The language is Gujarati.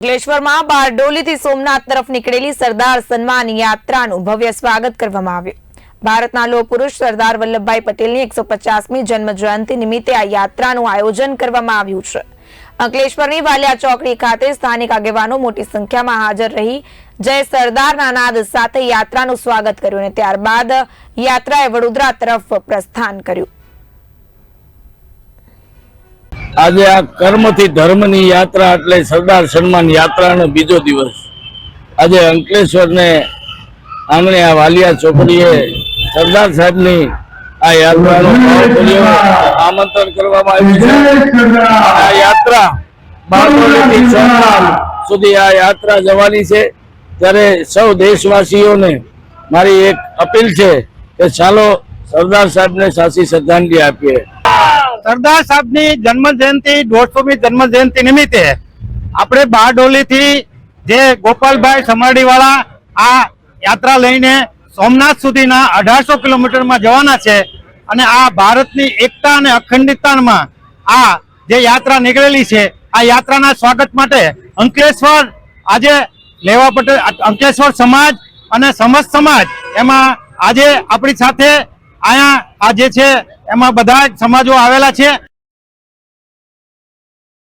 અંકલેશ્વરમાં બારડોલીથી સોમનાથ તરફ નીકળેલી સરદાર સન્માન યાત્રાનું ભવ્ય સ્વાગત કરવામાં આવ્યું. ભારતના લોહ પુરુષ સરદાર વલ્લભભાઈ પટેલની એકસો પચાસમી જન્મ જયંતિ નિમિત્તે આ યાત્રાનું આયોજન કરવામાં આવ્યું છે. અંકલેશ્વરની વાલિયા ચોકડી ખાતે સ્થાનિક આગેવાનો મોટી સંખ્યામાં હાજર રહી જય સરદારના નાદ સાથે યાત્રાનું સ્વાગત કર્યું અને ત્યારબાદ યાત્રાએ વડોદરા તરફ પ્રસ્થાન કર્યું. આજે આ કર્મથી ધર્મની યાત્રા એટલે સરદાર સન્માન યાત્રાનો બીજો દિવસ. આજે અંકલેશ્વરને આંગણે આ વાલિયા ચોકડીએ સરદાર સાહેબની આ યાત્રાનું આમંત્રણ કરવામાં આવ્યું છે. આ યાત્રા બારડોલીથી સોમનાથ સુધી આ યાત્રા જવાની છે. ત્યારે સૌ દેશવાસીઓને મારી એક અપીલ છે કે ચાલો સરદાર સાહેબને સાચી શ્રદ્ધાંજલિ આપીએ. સરદાર સાહેબની જન્મ જયંતિ દોઢસોમી જન્મ જયંતિ નિમિત્તે આપણે બારડોલી થી જે ગોપાલભાઈ સમાડી વાળા આ યાત્રા લઈને સોમનાથ સુધીના અઢારસો કિલોમીટરમાં જવાના છે અને આ ભારતની એકતા અને અખંડિતતામાં આ જે યાત્રા નીકળેલી છે, આ યાત્રાના સ્વાગત માટે અંકલેશ્વર આજે લેવા પટેલ અંકલેશ્વર સમાજ અને સમજ સમાજ એમાં આજે આપણી સાથે અહીંયા આ જે છે એમાં બધા જ સમાજો આવેલા છે.